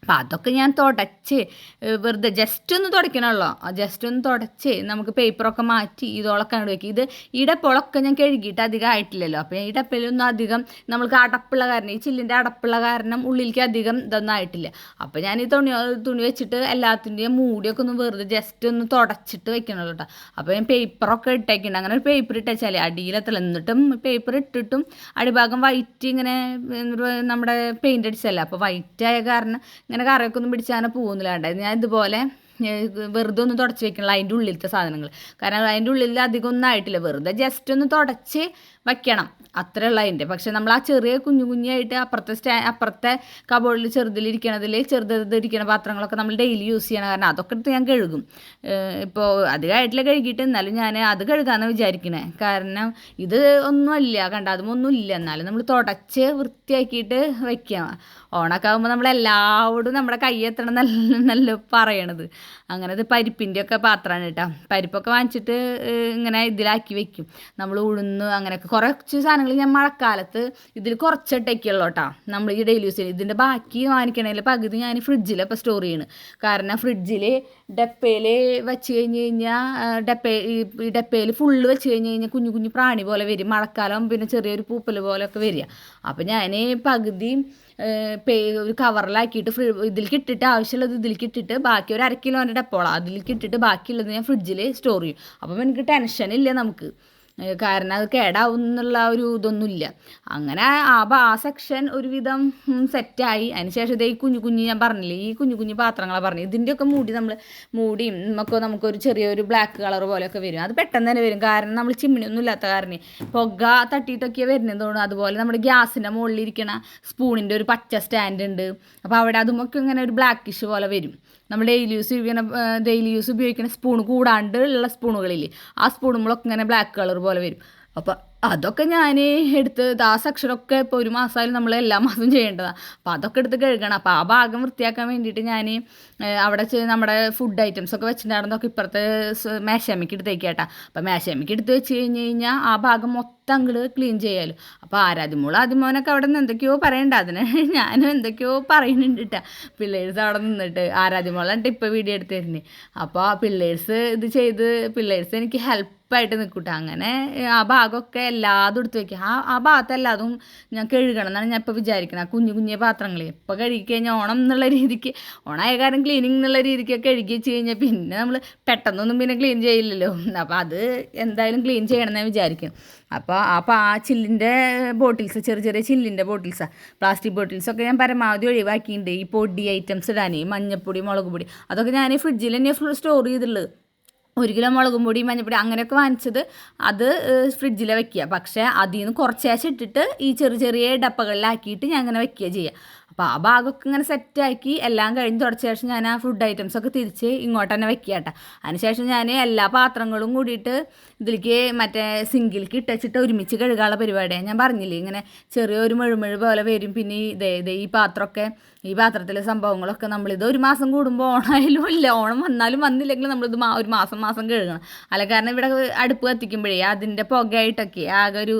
അപ്പം അതൊക്കെ ഞാൻ തുടച്ച് വെറുതെ ജസ്റ്റ് ഒന്ന് തുടയ്ക്കണമല്ലോ ജസ്റ്റ് ഒന്ന് തുടച്ച് നമുക്ക് പേപ്പറൊക്കെ മാറ്റി ഇതോളൊക്കെ അങ്ങോട്ട് വയ്ക്കും ഇത് ഇടപ്പൊളൊക്കെ ഞാൻ കഴുകിയിട്ട് അധികം ആയിട്ടില്ലല്ലോ. അപ്പോൾ ഈ ഡപ്പയിലൊന്നും അധികം നമ്മൾക്ക് അടപ്പുള്ള കാരണം ഈ ചില്ലിന്റെ അടപ്പുള്ള കാരണം ഉള്ളിലേക്ക് അധികം ഇതൊന്നും ആയിട്ടില്ല. അപ്പോൾ ഞാൻ ഈ തുണി തുണി വെച്ചിട്ട് എല്ലാത്തിന്റെയും മൂടിയൊക്കെ ഒന്ന് വെറുതെ ജസ്റ്റ് ഒന്ന് തുടച്ചിട്ട് വെക്കണല്ലോ കേട്ടോ അപ്പോൾ ഞാൻ പേപ്പറൊക്കെ ഇട്ടേക്കുന്നുണ്ട് അങ്ങനെ ഒരു പേപ്പർ ഇട്ടേച്ചാലേ അടിയിലെത്തല എന്നിട്ടും പേപ്പർ ഇട്ടിട്ടും അടിഭാഗം വൈറ്റ് ഇങ്ങനെ നമ്മുടെ പെയിന്റ് അടിച്ചല്ല അപ്പോൾ വൈറ്റ് ആയ കാരണം ഇങ്ങനെ കറിയൊക്കെ ഒന്നും പിടിച്ചാൽ പോകുന്നില്ല ഞാൻ ഇതുപോലെ വെറുതെ ഒന്ന് തുടച്ച് വെക്കണല്ലോ അതിന്റെ ഉള്ളിലത്തെ സാധനങ്ങൾ. കാരണം അതിന്റെ ഉള്ളിൽ അധികം ഒന്നും ആയിട്ടില്ല. വെറുതെ ജസ്റ്റ് ഒന്ന് തുടച്ച് വയ്ക്കണം അത്രേ ഉള്ള അതിന്റെ. പക്ഷെ നമ്മൾ ആ ചെറിയ കുഞ്ഞു കുഞ്ഞായിട്ട് അപ്പുറത്തെ സ്റ്റാ അപ്പുറത്തെ കബോർഡിൽ ചെറുതിലിരിക്കണതിൽ ചെറുതിരിക്കണ പാത്രങ്ങളൊക്കെ നമ്മൾ ഡെയിലി യൂസ് ചെയ്യണം. കാരണം അതൊക്കെ എടുത്ത് ഞാൻ കഴുകും. ഇപ്പോൾ അധികമായിട്ടില്ല കഴുകിയിട്ട്. എന്നാലും ഞാൻ അത് കഴുകാമെന്ന് വിചാരിക്കണേ. കാരണം ഇത് ഒന്നുമല്ല കണ്ട? അതുമൊന്നുമില്ല. എന്നാലും നമ്മൾ തുടച്ച് വൃത്തിയാക്കിയിട്ട് വെക്കാം ഓണൊക്കെ ആകുമ്പോൾ നമ്മളെല്ലാവരും നമ്മുടെ കൈ എത്തണം നല്ല നല്ല പറയണത്. അങ്ങനെ ഇത് പരിപ്പിന്റെ ഒക്കെ പാത്രമാണ് കേട്ടോ. പരിപ്പൊക്കെ വാങ്ങിച്ചിട്ട് ഇങ്ങനെ ഇതിലാക്കി വെക്കും. നമ്മൾ ഉഴുന്ന് അങ്ങനെയൊക്കെ. കുറച്ച് സാധനങ്ങൾ ഞാൻ മഴക്കാലത്ത് ഇതിൽ കുറച്ചിട്ടേക്കുള്ളൂ കേട്ടോ. നമ്മൾ ഈ ഡെയിലി യൂസ് ചെയ്യുന്നത് ഇതിന്റെ ബാക്കി വാങ്ങിക്കണതിൽ പകുതി ഞാൻ ഫ്രിഡ്ജിലൊക്കെ സ്റ്റോർ ചെയ്യണ്. കാരണം ഫ്രിഡ്ജിൽ ഡപ്പയിൽ വെച്ച് കഴിഞ്ഞ് കഴിഞ്ഞാൽ ഡപ്പ ഈ ഡപ്പയിൽ ഫുള്ള് വെച്ച് കഴിഞ്ഞ് കഴിഞ്ഞാൽ കുഞ്ഞു കുഞ്ഞു പ്രാണി പോലെ വരും. മഴക്കാലം പിന്നെ ചെറിയൊരു പൂപ്പൽ പോലെയൊക്കെ വരിക. അപ്പോൾ ഞാൻ പകുതി ഒരു കവറിലാക്കിയിട്ട് ഫ്രി ഇതിലേക്ക് ഇട്ടിട്ട് ആവശ്യമുള്ളത് ഇതിലേക്ക് ഇട്ടിട്ട് ബാക്കി ഒരു അര കിലോന്റെ ഡപ്പോളാണ് അതിലേക്ക് ഇട്ടിട്ട് ബാക്കിയുള്ളത് ഞാൻ ഫ്രിഡ്ജിൽ സ്റ്റോർ ചെയ്യും. അപ്പം എനിക്ക് ടെൻഷനില്ല നമുക്ക്. കാരണം അത് കേടാവും എന്നുള്ള ഒരു ഇതൊന്നുമില്ല. അങ്ങനെ ബ- ആ സെക്ഷൻ ഒരുവിധം സെറ്റായി അതിനുശേഷം ഇതേ ഈ കുഞ്ഞു കുഞ്ഞു ഞാൻ പറഞ്ഞില്ലേ ഈ കുഞ്ഞു കുഞ്ഞു പാത്രങ്ങളാണ് പറഞ്ഞത് ഇതിന്റെയൊക്കെ മൂടി നമ്മൾ മൂടിയും നമുക്ക് നമുക്കൊരു ചെറിയൊരു ബ്ലാക്ക് കളർ പോലെയൊക്കെ വരും. അത് പെട്ടെന്ന് തന്നെ വരും. കാരണം നമ്മൾ ചിമ്മിണിയൊന്നും ഇല്ലാത്ത കാരണം. പുക തട്ടിയിട്ടൊക്കെയാണ് വരുന്നത് തോന്നുന്നു. അതുപോലെ നമ്മുടെ ഗ്യാസിന്റെ മുകളിലിരിക്കണ സ്പൂണിന്റെ ഒരു പച്ച സ്റ്റാൻഡ് ഉണ്ട്. അപ്പോൾ അവിടെ അതുമൊക്കെ ഇങ്ങനെ ഒരു ബ്ലാക്കിഷ് പോലെ വരും. നമ്മൾ ഡെയിലി യൂസ് ഉപയോഗിക്കുന്ന ഡെയിലി യൂസ് ഉപയോഗിക്കുന്ന സ്പൂൺ കൂടാണ്ട് ഉള്ള സ്പൂണുകളില്ലേ ആ സ്പൂണുകളൊക്കെ ഇങ്ങനെ ബ്ലാക്ക് കളർ പോലെ വരും. അപ്പോൾ അതൊക്കെ ഞാൻ എടുത്ത് ദാസക്ഷരമൊക്കെ ഇപ്പോൾ ഒരു മാസമായാലും നമ്മൾ എല്ലാ മാസവും ചെയ്യേണ്ടതാണ് അപ്പോൾ അതൊക്കെ എടുത്ത് കഴുകണം. അപ്പോൾ ആ ഭാഗം വൃത്തിയാക്കാൻ വേണ്ടിയിട്ട് ഞാൻ അവിടെ നമ്മുടെ ഫുഡ് ഐറ്റംസ് ഒക്കെ വെച്ചിട്ടുണ്ടായിരുന്നതൊക്കെ ഇപ്പുറത്തെ മേശാമിക്ക് മേശാമ്മയ്ക്ക് എടുത്ത് വയ്ക്കാട്ടാ അപ്പോൾ മേശാമ്മയ്ക്ക് എടുത്ത് വെച്ച് കഴിഞ്ഞ് കഴിഞ്ഞാൽ ആ ഭാഗം മൊത്തം അങ്ങോട്ട് ക്ലീൻ ചെയ്യാമല്ലോ അപ്പോൾ ആരാധ്യമോൾ ആദ്യമോനൊക്കെ അവിടെ നിന്ന് എന്തൊക്കെയോ പറയണ്ട. അതിന് ഞാനും എന്തൊക്കെയോ പറയുന്നുണ്ട് കേട്ടാ പിള്ളേഴ്സ് അവിടെ നിന്നിട്ട് ആരാധിമോളാണ്ട് ഇപ്പോൾ വീഡിയോ എടുത്ത് തരുന്നത് അപ്പോൾ പിള്ളേഴ്സ് ഇത് ചെയ്ത് പിള്ളേഴ്സ് എനിക്ക് ഹെൽപ്പ് ഉറപ്പായിട്ട് നിൽക്കൂട്ടെ. അങ്ങനെ ആ ഭാഗമൊക്കെ എല്ലാതും എടുത്ത് വെക്കുക ആ ആ ഭാഗത്ത് എല്ലാതും ഞാൻ കഴുകണം എന്നാണ് ഞാൻ ഇപ്പോൾ വിചാരിക്കുന്നത് ആ കുഞ്ഞു കുഞ്ഞു പാത്രങ്ങൾ ഇപ്പോൾ കഴുകി കഴിഞ്ഞാൽ ഓണം എന്നുള്ള രീതിക്ക് ഓണമായ കാരണം ക്ലീനിങ് എന്നുള്ള രീതിക്ക് കഴുകി വെച്ച് കഴിഞ്ഞാൽ പിന്നെ നമ്മൾ പെട്ടെന്നൊന്നും പിന്നെ ക്ലീൻ ചെയ്യില്ലല്ലോ. അപ്പോൾ അത് എന്തായാലും ക്ലീൻ ചെയ്യണം എന്ന് ഞാൻ വിചാരിക്കും. അപ്പോൾ അപ്പോൾ ആ ചില്ലിന്റെ ബോട്ടിൽസ് ചെറിയ ചെറിയ ചില്ലിന്റെ ബോട്ടിൽസാണ് പ്ലാസ്റ്റിക് ബോട്ടിൽസൊക്കെ ഞാൻ പരമാവധി ഒഴിവാക്കിയിട്ടുണ്ട്. ഈ പൊടി ഐറ്റംസ് ഇടാൻ മഞ്ഞപ്പൊടി മുളക് പൊടി അതൊക്കെ ഞാൻ ഫ്രിഡ്ജിൽ തന്നെ സ്റ്റോർ ചെയ്തിട്ടുള്ളത്. ഒരു കിലോ മുളകും പൊടി മഞ്ഞപ്പൊടി അങ്ങനെയൊക്കെ വാങ്ങിച്ചത് അത് ഫ്രിഡ്ജിൽ വെക്കുക. പക്ഷേ അതിൽ നിന്ന് കുറച്ചേശം ഇട്ടിട്ട് ഈ ചെറിയ ചെറിയ ഡപ്പകളിലാക്കിയിട്ട് ഞാൻ അങ്ങനെ വെക്കുക ചെയ്യുക അപ്പോൾ ആ ഭാഗമൊക്കെ ഇങ്ങനെ സെറ്റാക്കി എല്ലാം കഴിഞ്ഞ് തുടച്ച ശേഷം ഞാൻ ആ ഫുഡ് ഐറ്റംസൊക്കെ തിരിച്ച് ഇങ്ങോട്ട് തന്നെ വെക്കുക കേട്ടോ. അതിനുശേഷം ഞാൻ എല്ലാ പാത്രങ്ങളും കൂടിയിട്ട് ഇതിലേക്ക് മറ്റേ സിങ്കിലേക്ക് ഇട്ടച്ചിട്ട് ഒരുമിച്ച് കഴുകാനുള്ള പരിപാടിയാണ് ഞാൻ പറഞ്ഞില്ലേ ഇങ്ങനെ ചെറിയൊരു മെഴുമെഴു പോലെ വരും. പിന്നെ ഈ ഈ പാത്രമൊക്കെ ഈ പാത്രത്തിലെ സംഭവങ്ങളൊക്കെ നമ്മളിത് ഒരു മാസം കൂടുമ്പോൾ ഓണായാലും ഇല്ല ഓണം വന്നാലും വന്നില്ലെങ്കിലും നമ്മളിത് മാ ഒരു മാസം മാസം കഴുകണം. അല്ല കാരണം ഇവിടെ അടുപ്പ് കത്തിക്കുമ്പോഴേ അതിന്റെ പുകയായിട്ടൊക്കെ ആകെ ഒരു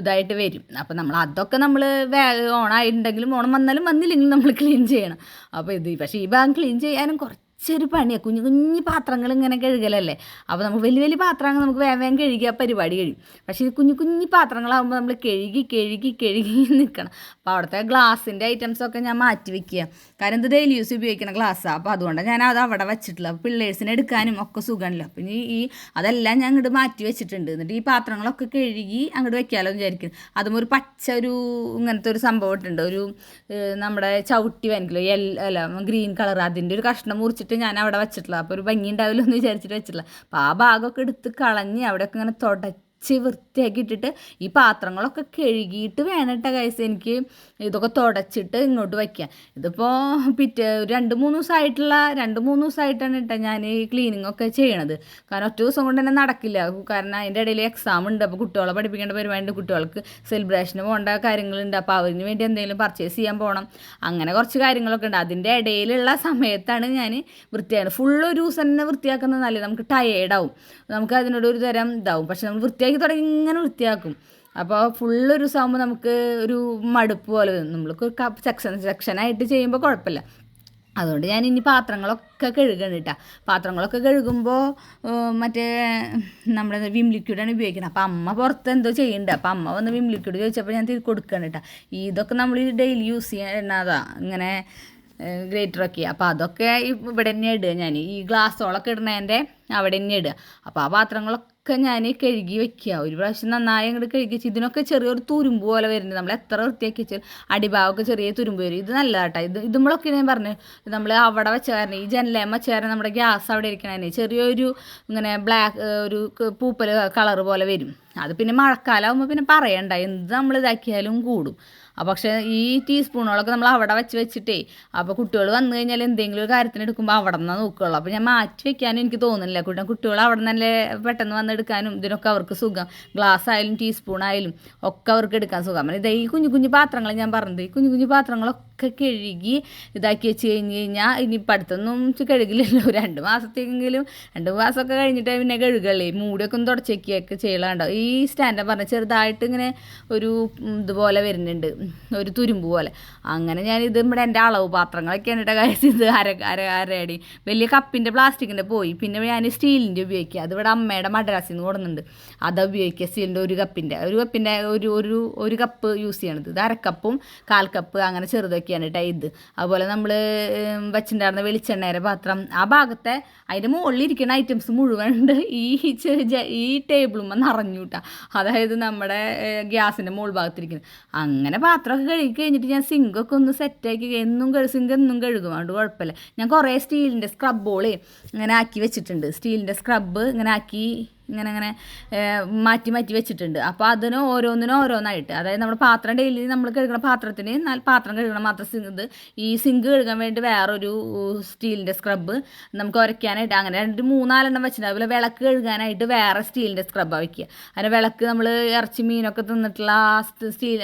ഇതായിട്ട് വരും. അപ്പം നമ്മൾ അതൊക്കെ നമ്മൾ വേ ഓണായിട്ടുണ്ടെങ്കിലും ഓണം വന്നാലും വന്നില്ലെങ്കിലും നമ്മൾ ക്ലീൻ ചെയ്യണം. അപ്പോൾ ഇത് പക്ഷേ ഈ ഭാഗം ക്ലീൻ ചെയ്യാനും കുറച്ച് ഇച്ചിരി പണിയാണ് കുഞ്ഞു കുഞ്ഞു പാത്രങ്ങൾ ഇങ്ങനെ കഴുകലല്ലേ? അപ്പോൾ നമുക്ക് വലിയ വലിയ പാത്രങ്ങൾ നമുക്ക് വേഗം വേഗം കഴുകി പരിപാടി കഴിയും. പക്ഷേ ഇത് കുഞ്ഞു കുഞ്ഞു പാത്രങ്ങളാകുമ്പോൾ നമ്മൾ കഴുകി കഴുകി കഴുകി നിൽക്കണം അപ്പോൾ അവിടുത്തെ ഗ്ലാസിന്റെ ഐറ്റംസൊക്കെ ഞാൻ മാറ്റി വെക്കുക കാരണം ഇത് ഡെയിലി യൂസ് ഉപയോഗിക്കുന്ന ഗ്ലാസ്സാണ് അപ്പോൾ അതുകൊണ്ട് ഞാൻ അത് അവിടെ വെച്ചിട്ടുള്ളത്. അപ്പോൾ പിള്ളേഴ്സിന് എടുക്കാനും ഒക്കെ സുഖമല്ലോ? അപ്പം ഇനി ഈ അതെല്ലാം ഞാൻ അങ്ങോട്ട് മാറ്റി വെച്ചിട്ടുണ്ട്. എന്നിട്ട് ഈ പാത്രങ്ങളൊക്കെ കഴുകി അങ്ങോട്ട് വെക്കാമല്ലോ എന്ന് വിചാരിക്കും അതും ഒരു പച്ച ഒരു ഇങ്ങനത്തെ ഒരു സംഭവം ഇട്ടുണ്ട് ഒരു നമ്മുടെ ചവിട്ടി വാനിക്കല്ലോ എല്ലാം ഗ്രീൻ കളർ അതിന്റെ ഒരു കഷ്ണം മുറിച്ചിട്ട് ഞാൻ അവിടെ വെച്ചിട്ടുള്ളത്. അപ്പോൾ ഒരു ഭംഗി ഉണ്ടാവില്ലെന്ന് വിചാരിച്ചിട്ട് വെച്ചിട്ടില്ല അപ്പോൾ ആ ഭാഗമൊക്കെ എടുത്ത് കളഞ്ഞ് അവിടെയൊക്കെ ഇങ്ങനെ തുടച്ച് വൃത്തിയാക്കി ഇട്ടിട്ട് ഈ പാത്രങ്ങളൊക്കെ കഴുകിയിട്ട് വേണട്ട കൈസ് എനിക്ക് ഇതൊക്കെ തുടച്ചിട്ട് ഇങ്ങോട്ട് വയ്ക്കാം ഇതിപ്പോൾ പിറ്റേ രണ്ട് മൂന്ന് ദിവസമായിട്ടുള്ള രണ്ട് മൂന്ന് ദിവസമായിട്ടാണ് കേട്ടോ ഞാൻ ഈ ക്ലീനിങ് ഒക്കെ ചെയ്യണത്. കാരണം ഒറ്റ ദിവസം കൊണ്ട് തന്നെ നടക്കില്ല. കാരണം അതിന്റെ ഇടയിൽ എക്സാം ഉണ്ട്. അപ്പോൾ കുട്ടികളെ പഠിപ്പിക്കേണ്ട പരിപാടിയുണ്ട്. കുട്ടികൾക്ക് സെലിബ്രേഷന് പോകേണ്ട കാര്യങ്ങളുണ്ട്. അപ്പോൾ അവരിന് വേണ്ടി എന്തെങ്കിലും പർച്ചേസ് ചെയ്യാൻ പോകണം അങ്ങനെ കുറച്ച് കാര്യങ്ങളൊക്കെ ഉണ്ട്. അതിന്റെ ഇടയിലുള്ള സമയത്താണ് ഞാൻ വൃത്തിയാക്കുന്നത് ഫുൾ ഒരു ദിവസം തന്നെ വൃത്തിയാക്കുന്നത് നല്ല നമുക്ക് ടയേർഡാവും നമുക്ക് അതിനോട് ഒരു തരം ഇതാവും. പക്ഷെ നമ്മൾ വൃത്തിയാക്കി തുടങ്ങി ഇങ്ങനെ വൃത്തിയാക്കും. അപ്പോൾ ഫുള്ള് ഒരു ദിവസം നമുക്ക് ഒരു മടുപ്പ് പോലെ വരും നമ്മൾക്ക് സെക്ഷൻ സെക്ഷനായിട്ട് ചെയ്യുമ്പോൾ കുഴപ്പമില്ല. അതുകൊണ്ട് ഞാൻ ഇനി പാത്രങ്ങളൊക്കെ കഴുകണം കേട്ടോ പാത്രങ്ങളൊക്കെ കഴുകുമ്പോൾ മറ്റേ നമ്മുടെ വിം ലിക്വിഡാണ് ഉപയോഗിക്കുന്നത് അപ്പോൾ അമ്മ പുറത്ത് എന്തോ ചെയ്യുന്നുണ്ട്. അപ്പോൾ അമ്മ വന്ന് വിം ലിക്വിഡ് ചോദിച്ചപ്പോൾ ഞാൻ കൊടുക്കണം കേട്ടോ ഇതൊക്കെ നമ്മൾ ഡെയിലി യൂസ് ചെയ്യണതാ ഇങ്ങനെ ഗ്രേറ്ററൊക്കെ അപ്പോൾ അതൊക്കെ ഇവിടെ തന്നെ ഇടുക ഞാൻ. ഈ ഗ്ലാസ്സോളൊക്കെ ഇടുന്നതിന്റെ അവിടെ തന്നെ ഇടുക. അപ്പോൾ ആ പാത്രങ്ങളൊക്കെ ഞാൻ കഴുകി വെക്കുക ഒരു പ്രാവശ്യം നന്നായി അങ്ങോട്ട് കഴുകി വെച്ച് ഇതിനൊക്കെ ചെറിയൊരു തുരുമ്പ് പോലെ വരുന്നുണ്ട്. നമ്മൾ എത്ര വൃത്തിയാക്കി വെച്ചാൽ അടിഭാഗമൊക്കെ ചെറിയ തുരുമ്പ് വരും. ഇത് നല്ലതാട്ടോ. ഇത് ഇതുമ്പോഴൊക്കെ ഞാൻ പറഞ്ഞു നമ്മൾ അവിടെ വെച്ച കാരണം ഈ ജനലേമ്മ കാരണം നമ്മുടെ ഗ്യാസ് അവിടെ ഇരിക്കണേ ചെറിയൊരു ഇങ്ങനെ ബ്ലാക്ക് ഒരു പൂപ്പൽ കളർ പോലെ വരും. അത് പിന്നെ മഴക്കാലമാകുമ്പോൾ പിന്നെ പറയണ്ട. എന്ത് നമ്മൾ ഇതാക്കിയാലും കൂടും. പക്ഷേ ഈ ടീസ്പൂണുകളൊക്കെ നമ്മൾ അവിടെ വെച്ച് വെച്ചിട്ടേ അപ്പോൾ കുട്ടികൾ വന്നു കഴിഞ്ഞാൽ എന്തെങ്കിലും ഒരു കാര്യത്തിന് എടുക്കുമ്പോൾ അവിടെ നിന്നാണ് നോക്കുകയുള്ളൂ അപ്പോൾ ഞാൻ മാറ്റി വെക്കാനും എനിക്ക് തോന്നുന്നില്ല. കുട്ടി കുട്ടികൾ അവിടെ നിന്നല്ലേ പെട്ടെന്ന് വന്ന് എടുക്കാനും ഇതിനൊക്കെ അവർക്ക് സുഖം. ഗ്ലാസ് ആയാലും ടീസ്പൂൺ ആയാലും ഒക്കെ അവർക്ക് എടുക്കാൻ സുഖം. ഇതേ ഈ കുഞ്ഞു കുഞ്ഞു പാത്രങ്ങൾ ഞാൻ പറഞ്ഞത്. ഈ കുഞ്ഞു കുഞ്ഞു പാത്രങ്ങളൊക്കെ ഒക്കെ കഴുകി ഇതാക്കി വെച്ച് കഴിഞ്ഞ് കഴിഞ്ഞാൽ ഇനി പഠിത്തമൊന്നും കഴുകില്ലല്ലോ. രണ്ട് മാസത്തേക്കെങ്കിലും രണ്ട് മാസമൊക്കെ കഴിഞ്ഞിട്ട് പിന്നെ കഴുകല്ലേ മൂടിയൊക്കെ ഒന്ന് തുടച്ചേക്കൊക്കെ ചെയ്യലാണ്ടോ? ഈ സ്റ്റാൻഡ് പറഞ്ഞ ചെറുതായിട്ട് ഇങ്ങനെ ഒരു ഇതുപോലെ വരുന്നുണ്ട്. ഒരു തുരുമ്പ് പോലെ. അങ്ങനെ ഞാൻ ഇത് ഇവിടെ എന്റെ അളവ് പാത്രങ്ങളൊക്കെയാണ് കേട്ടോ കാര്യം ഇത് അര അര അരയടി. വലിയ കപ്പിന്റെ പ്ലാസ്റ്റിക്കിന്റെ പോയി. പിന്നെ ഞാൻ സ്റ്റീലിന്റെ ഉപയോഗിക്കുക. അത് ഇവിടെ അമ്മയുടെ മദ്രാസിൽ നിന്ന് കൊടുക്കുന്നുണ്ട് അത് ഉപയോഗിക്കുക സ്റ്റീലിന്റെ ഒരു കപ്പിന്റെ ഒരു കപ്പിന്റെ ഒരു ഒരു ഒരു കപ്പ് യൂസ് ചെയ്യണത്. ഇത് അരക്കപ്പും കാൽ കപ്പ് അങ്ങനെ ചെറുതൊക്കെയാണ് കേട്ടോ ഇത്. അതുപോലെ നമ്മൾ വെച്ചിട്ടുണ്ടായിരുന്ന വെളിച്ചെണ്ണയുടെ പാത്രം. ആ ഭാഗത്തെ അതിന്റെ മുകളിൽ ഇരിക്കുന്ന ഐറ്റംസ് മുഴുവൻ ഉണ്ട് ഈ ഈ ടേബിളുമ്പോൾ നിറഞ്ഞു കേട്ടോ അതായത് നമ്മുടെ ഗ്യാസിന്റെ മുകൾ ഭാഗത്തിരിക്കുന്നത് അങ്ങനെ പാത്രമൊക്കെ കഴുകി കഴിഞ്ഞിട്ട് ഞാൻ സിങ്കൊക്കെ ഒന്ന് സെറ്റാക്കി എന്നും സിങ്ക് എന്നും കഴുകും. അതുകൊണ്ട് കുഴപ്പമില്ല. ഞാൻ കുറേ സ്റ്റീലിന്റെ സ്ക്രബ്ബോളേ ഇങ്ങനെ ആക്കി വെച്ചിട്ടുണ്ട്. സ്റ്റീലിന്റെ സ്ക്രബ്ബ് ഇങ്ങനെ ആക്കി ഇങ്ങനെ അങ്ങനെ മാറ്റി മാറ്റി വെച്ചിട്ടുണ്ട്. അപ്പോൾ അതിന് ഓരോന്നിനും ഓരോന്നായിട്ട്. അതായത് നമ്മൾ പാത്രം ഡെയിലി നമ്മൾ കഴുകുന്ന പാത്രത്തിന് പാത്രം കഴുകണം മാത്രം ഇത് ഈ സിങ്ക് കഴുകാൻ വേണ്ടി വേറൊരു സ്റ്റീലിന്റെ സ്ക്രബ്ബ് നമുക്ക് ഉരയ്ക്കാനായിട്ട് അങ്ങനെ രണ്ട് മൂന്നാലെണ്ണം വെച്ചിട്ടുണ്ട്. അതുപോലെ വിളക്ക് കഴുകാനായിട്ട് വേറെ സ്റ്റീലിന്റെ സ്ക്രബ്ബാണ് വയ്ക്കുക അതിന് വിളക്ക് നമ്മൾ ഇറച്ചി മീനൊക്കെ തിന്നിട്ടുള്ള സ്റ്റീൽ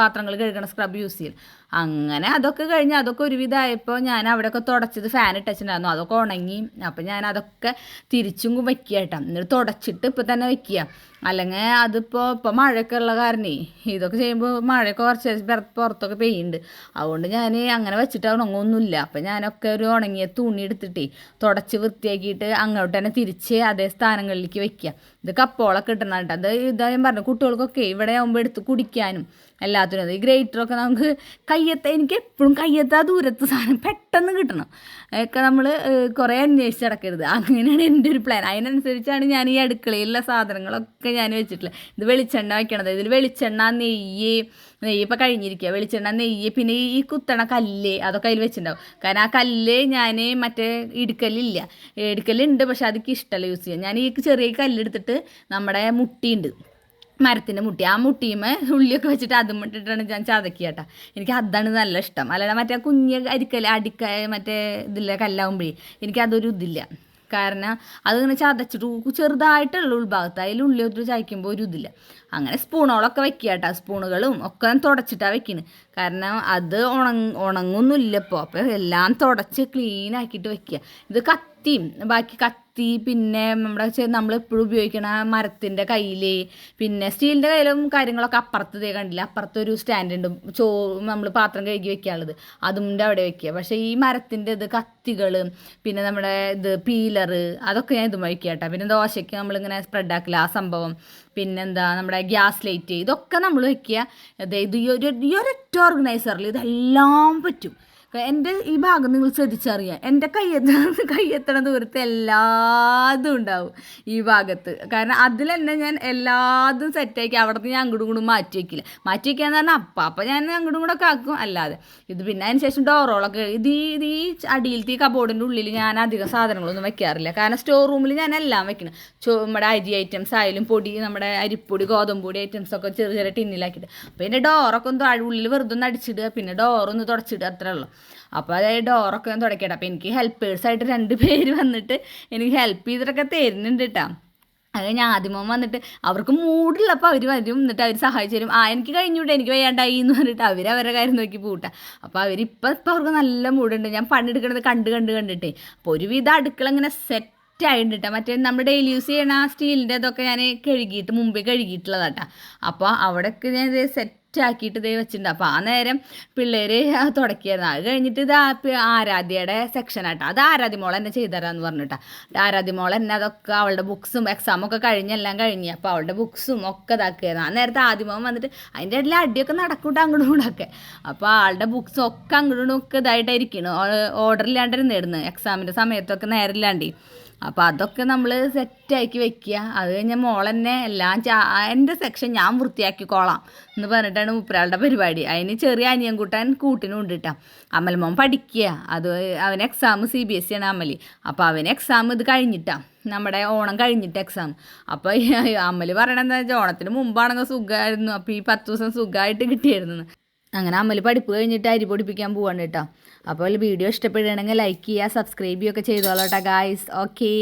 പാത്രങ്ങൾ കഴുകണ സ്ക്രബ് യൂസ് ചെയ്യും അങ്ങനെ അതൊക്കെ കഴിഞ്ഞ് അതൊക്കെ ഒരുവിധമായപ്പോൾ ഞാൻ അവിടെയൊക്കെ തുടച്ചത് ഫാൻ ഇട്ടിട്ടുണ്ടായിരുന്നു അതൊക്കെ ഉണങ്ങി. അപ്പം ഞാൻ അതൊക്കെ തിരിച്ചും വയ്ക്കുക കേട്ടോ എന്നിട്ട് തുടച്ചിട്ട് ഇപ്പം തന്നെ വയ്ക്കുക അല്ലെങ്കിൽ അതിപ്പോൾ ഇപ്പോൾ മഴയൊക്കെ ഉള്ള കാരണേ ഇതൊക്കെ ചെയ്യുമ്പോൾ മഴയൊക്കെ കുറച്ച് പുറത്തൊക്കെ പെയ്യുന്നുണ്ട്. അതുകൊണ്ട് ഞാൻ അങ്ങനെ വെച്ചിട്ട് ഉണങ്ങൊന്നുമില്ല അപ്പം ഞാനൊക്കെ ഒരു ഉണങ്ങിയ തുണി എടുത്തിട്ടേ തുടച്ച് വൃത്തിയാക്കിയിട്ട് അങ്ങോട്ട് തന്നെ തിരിച്ച് അതേ സ്ഥാനങ്ങളിലേക്ക് വെക്കുക ഇത് കപ്പോളൊക്കെ ഇട്ടണം അത് ഇതാ ഞാൻ പറഞ്ഞു കുട്ടികൾക്കൊക്കെ ഇവിടെ ആകുമ്പോൾ എടുത്ത് കുടിക്കാനും എല്ലാത്തിനും ഈ ഗ്രേറ്ററൊക്കെ നമുക്ക് കയ്യത്ത എനിക്ക് എപ്പോഴും കയ്യത്ത ദൂരത്ത് സാധനം പെട്ടെന്ന് കിട്ടണം. ഒക്കെ നമ്മൾ കുറേ അന്വേഷിച്ച് നടക്കരുത്. അങ്ങനെയാണ് എന്റെ ഒരു പ്ലാൻ അതിനനുസരിച്ചാണ് ഞാൻ ഈ അടുക്കളയിലുള്ള സാധനങ്ങളൊക്കെ ഞാൻ വെച്ചിട്ടുള്ളത്. ഇത് വെളിച്ചെണ്ണ വയ്ക്കണത് ഇതിൽ വെളിച്ചെണ്ണ നെയ്യ് നെയ്യ് ഇപ്പം കഴിഞ്ഞിരിക്കുക വെളിച്ചെണ്ണ നെയ്യ് പിന്നെ ഈ കുത്തണ കല്ല് അതൊക്കെ അതിൽ വെച്ചിട്ടുണ്ടാവും. കാരണം ആ കല്ല് ഞാൻ മറ്റേ ഇടുക്കലില്ല ഇടുക്കലുണ്ട് പക്ഷെ അതൊക്കെ ഇഷ്ടമല്ല യൂസ് ചെയ്യാൻ. ഞാൻ ഈ ചെറിയ കല്ലെടുത്തിട്ട് നമ്മുടെ മുട്ടിയുണ്ട്. മരത്തിന്റെ മുട്ടി. ആ മുട്ടിയുമേ ഉള്ളിയൊക്കെ വെച്ചിട്ട് അതും ഇട്ടിട്ടാണ് ഞാൻ ചതക്കുക കേട്ടോ. എനിക്ക് അതാണ് നല്ല ഇഷ്ടം. അല്ലാതെ മറ്റേ കുഞ്ഞ് അരിക്കൽ അടിക്ക മറ്റേ ഇതില്ല കല്ലാവുമ്പോഴേ. എനിക്ക് അതൊരു ഇതില്ല. കാരണം അതിങ്ങനെ ചതച്ചിട്ട് ചെറുതായിട്ടുള്ള ഉൾഭാഗത്ത് അതിൽ ഉള്ളി ഒത്തിരി ചായ്ക്കുമ്പോൾ ഒരു ഇതില്ല. അങ്ങനെ സ്പൂണുകളൊക്കെ വെക്കുക കേട്ടോ. സ്പൂണുകളും ഒക്കെ തുടച്ചിട്ടാണ് വെക്കുന്നത് കാരണം അത് ഉണങ് ഉണങ്ങുന്നില്ല ഇപ്പോൾ അപ്പോൾ എല്ലാം തുടച്ച് ക്ലീൻ ആക്കിയിട്ട് വെക്കുക. ഇത് കത്തിയും ബാക്കി കത്തി പിന്നെ നമ്മുടെ നമ്മൾ എപ്പോഴും ഉപയോഗിക്കണ മരത്തിന്റെ കയ്യിൽ പിന്നെ സ്റ്റീലിന്റെ കയ്യിലും കാര്യങ്ങളൊക്കെ അപ്പുറത്ത് കണ്ടില്ല? അപ്പുറത്തൊരു സ്റ്റാൻഡ് ഉണ്ട് ചോ നമ്മൾ പാത്രം കഴുകി വെക്കാനുള്ളത് അതും അവിടെ വെക്കുക. പക്ഷേ ഈ മരത്തിന്റെ ഇത് കത്തികൾ പിന്നെ നമ്മുടെ ഇത് പീലർ അതൊക്കെ ഞാൻ ഇതുമായി വയ്ക്കുക കേട്ടോ. പിന്നെ ദോശയ്ക്ക് നമ്മളിങ്ങനെ സ്പ്രെഡ് ആക്കില്ല ആ സംഭവം. പിന്നെന്താ നമ്മുടെ ഗ്യാസ് ലൈറ്റ്. ഇതൊക്കെ നമ്മൾ വെക്കുക. അതായത് ഈ ഒരു ഒരൊറ്റ ഓർഗനൈസറിൽ ഇതെല്ലാം പറ്റും. എന്റെ ഈ ഭാഗം നിങ്ങൾ ശ്രദ്ധിച്ചറിയാം. എന്റെ കയ്യെത്ത കയ്യെത്തണ ദൂരത്ത് എല്ലാതും ഉണ്ടാവും ഈ ഭാഗത്ത്. കാരണം അതിൽ തന്നെ ഞാൻ എല്ലാതും സെറ്റാക്കി അവിടുത്തെ ഞാൻ അങ്ങോട്ടും കൂടെ മാറ്റി വയ്ക്കില്ല മാറ്റി വയ്ക്കാന്ന് പറഞ്ഞാൽ അപ്പം അപ്പം ഞാൻ അങ്ങോട്ടും കൂടെ ആക്കും. അല്ലാതെ ഇത് പിന്നെ അതിന് ശേഷം ഡോറോളൊക്കെ ഇത് ഈ ഇത് ഈ അടിയിലത്തെ ഈ കബോർഡിന്റെ ഉള്ളിൽ ഞാൻ അധികം സാധനങ്ങളൊന്നും വെക്കാറില്ല. കാരണം സ്റ്റോർ റൂമിൽ ഞാൻ എല്ലാം വെക്കണം. ചോ നമ്മുടെ അരി ഐറ്റംസ് ആയാലും പൊടി നമ്മുടെ അരിപ്പൊടി ഗോതമ്പ് പൊടി ഐറ്റംസ് ഒക്കെ ചെറിയ ചെറിയ ടിന്നിലാക്കിയിട്ട്. അപ്പോൾ എന്റെ ഡോറൊക്കെ ഒന്ന് ഉള്ളിൽ വെറുതെ ഒന്ന് അടിച്ചിടുക. പിന്നെ ഡോറൊന്ന് തുടച്ചിടുക. അത്രേ ഉള്ളൂ. അപ്പോൾ അതായത് ഡോറൊക്കെ ഞാൻ തുടക്കട്ടെ അപ്പോൾ എനിക്ക് ഹെൽപ്പേഴ്സായിട്ട് രണ്ട് പേര് വന്നിട്ട് എനിക്ക് ഹെൽപ്പ് ചെയ്തിട്ടൊക്കെ തരുന്നുണ്ട് കേട്ടോ അത് ഞാൻ ആദ്യമോ വന്നിട്ട് അവർക്ക് മൂടുള്ളപ്പോൾ അവർ വരും. എന്നിട്ട് അവർ സഹായിച്ചു തരും. ആ എനിക്ക് കഴിഞ്ഞൂട്ടെ എനിക്ക് വയ്യാണ്ടായി എന്ന് പറഞ്ഞിട്ട് അവർ അവരുടെ കാര്യം നോക്കി പോട്ടെ അപ്പോൾ അവരിപ്പോൾ ഇപ്പോൾ അവർക്ക് നല്ല മൂടുണ്ട്. ഞാൻ പണിയെടുക്കണത് കണ്ട് കണ്ട് കണ്ടിട്ടേ. അപ്പോൾ ഒരുവിധം അടുക്കള ഇങ്ങനെ സെറ്റ് ആയിട്ടുണ്ട് മറ്റേ നമ്മൾ ഡെയിലി യൂസ് ചെയ്യണ സ്റ്റീലിന്റെ ഇതൊക്കെ ഞാൻ കഴുകിയിട്ട് മുമ്പേ കഴുകിയിട്ടുള്ളതാട്ടാ അപ്പോൾ അവിടെയൊക്കെ ഞാൻ സെറ്റ് സെറ്റാക്കിയിട്ട് ഇതേ വെച്ചിട്ടുണ്ട്. അപ്പോൾ ആ നേരം പിള്ളേർ തുടക്കിയായിരുന്നു. അത് കഴിഞ്ഞിട്ട് ഇത് ആരാധ്യയുടെ സെക്ഷൻ ആട്ടോ. അത് ആരാധ്യ മോൾ എന്നെ ചെയ്തുതരാമെന്ന് പറഞ്ഞിട്ടാ. ആരാധ്യ മോൾ എന്നെ അതൊക്കെ അവളുടെ ബുക്സും എക്സാം ഒക്കെ കഴിഞ്ഞെല്ലാം കഴിഞ്ഞ്. അപ്പോൾ അവളുടെ ബുക്സും ഒക്കെ ഇതാക്കിയായിരുന്നു. ആ നേരത്തെ ആദ്യമോൻ വന്നിട്ട് അതിന്റെ ഇടയിൽ അടിയൊക്കെ നടക്കൂട്ടോ അങ്ങോട്ടും ഒക്കെ അപ്പോൾ ആളുടെ ബുക്സും ഒക്കെ അങ്ങോട്ടും ഒക്കെ ഇതായിട്ടായിരിക്കണം ഇടുന്നത് എക്സാമിന്റെ സമയത്തൊക്കെ നേരില്ലാണ്ട് അപ്പോൾ അതൊക്കെ നമ്മൾ സെറ്റാക്കി വെക്കുക അത് കഴിഞ്ഞാൽ മോളെന്നെ എല്ലാം ചാ എന്റെ സെക്ഷൻ ഞാൻ വൃത്തിയാക്കിക്കോളാം എന്ന് പറഞ്ഞിട്ടാണ് മുപ്പരാളുടെ പരിപാടി. അതിന് ചെറിയ അനിയൻ കൂട്ടാൻ കൂട്ടിനും ഉണ്ട് കേട്ടോ അമൽമോൻ പഠിക്കുക അത് അവന് exam C B S C ആണ് അമലി. അപ്പോൾ അവന് എക്സാം ഇത് കഴിഞ്ഞിട്ടാണ് നമ്മുടെ ഓണം കഴിഞ്ഞിട്ട് എക്സാം അപ്പോൾ അമൽ പറയണത് എന്താ വെച്ചാൽ ഓണത്തിന് മുമ്പാണെങ്കിൽ സുഖമായിരുന്നു അപ്പോൾ ഈ പത്ത് ദിവസം സുഖമായിട്ട് കിട്ടിയായിരുന്നു അങ്ങനെ അമ്മൽ പഠിപ്പ് കഴിഞ്ഞിട്ട് അരി പൊടിപ്പിക്കാൻ പോവാണ് കേട്ടോ അപ്പോൾ വീഡിയോ ഇഷ്ടപ്പെടുകയാണെങ്കിൽ ലൈക്ക് ചെയ്യുക സബ്സ്ക്രൈബ് ചെയ്യുകയൊക്കെ ചെയ്തോളൂ കേട്ടോ ഗായ്സ് ഓക്കേ